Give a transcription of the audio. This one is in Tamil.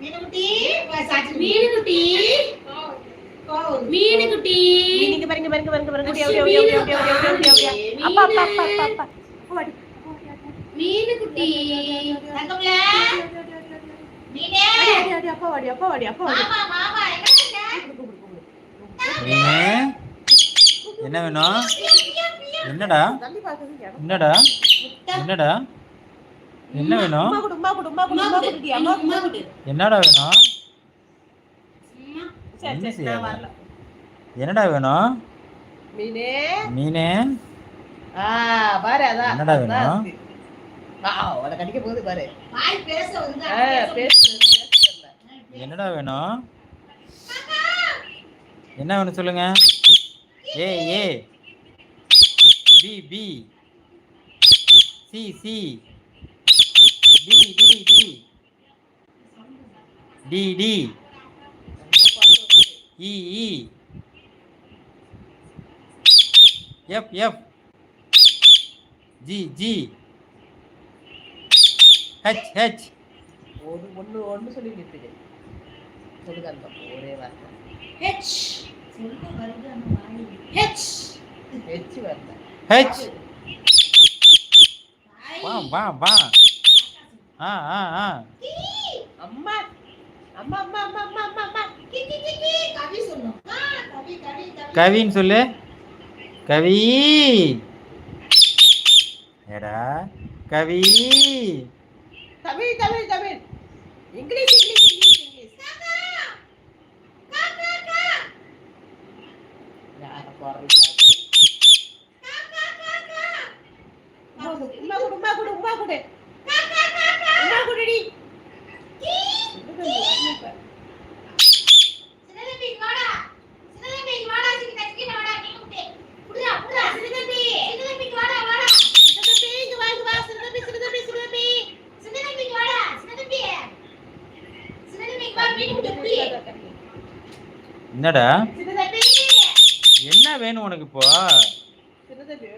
மீனுக்குட்டி சாச்சி மீனுக்குட்டி மீனுக்குட்டி நீங்க பாருங்க பாருங்க பாருங்க பாருங்க ஓடி ஓடி ஓடி ஓடி ஓடி ஓடி அப்பா அப்பா என்ன வேணும் என்னடா என்னடா என்னடா என்ன வேணும்? என்னடா வேணும்? என்னடா வேணும்? மீனே. மீனே? பாரு அதான் என்னடா வேணும்? கடிக்க போகுது பாரு. என்னடா வேணும்? என்ன வேணும் சொல்லுங்க. A A. B B. C C. D D D D D E E F F G G H H ಒಂದು ಒಂದು ಒಂದು ಸಲ ಇಟ್ಟಿದೆ ಹುಡುಗಂತ ಓರೇ ಬರ್ತ ಹೆಚ್ ಹೆಚ್ ಹೆಚ್ ಬರ್ತ ಹೆಚ್ ಬಾ ಬಾ ಬಾ ஆ ஆ ஆ. அம்மா அம்மா அம்மா அம்மா அம்மா அம்மா அம்மா. கி கி கி கி. கவி சொல்லும் ஆ கவி கவி கவி. கவின்னு சொல்லு. கவி. ஏடா கவி. தமிழ் தமிழ் தமிழ். இங்கிலீஷ் இங்கிலீஷ் உமா குடு உமா குடு உமா குடு. என்னடா? என்ன வேணும் உனக்கு இப்போ. சின்னதம்பி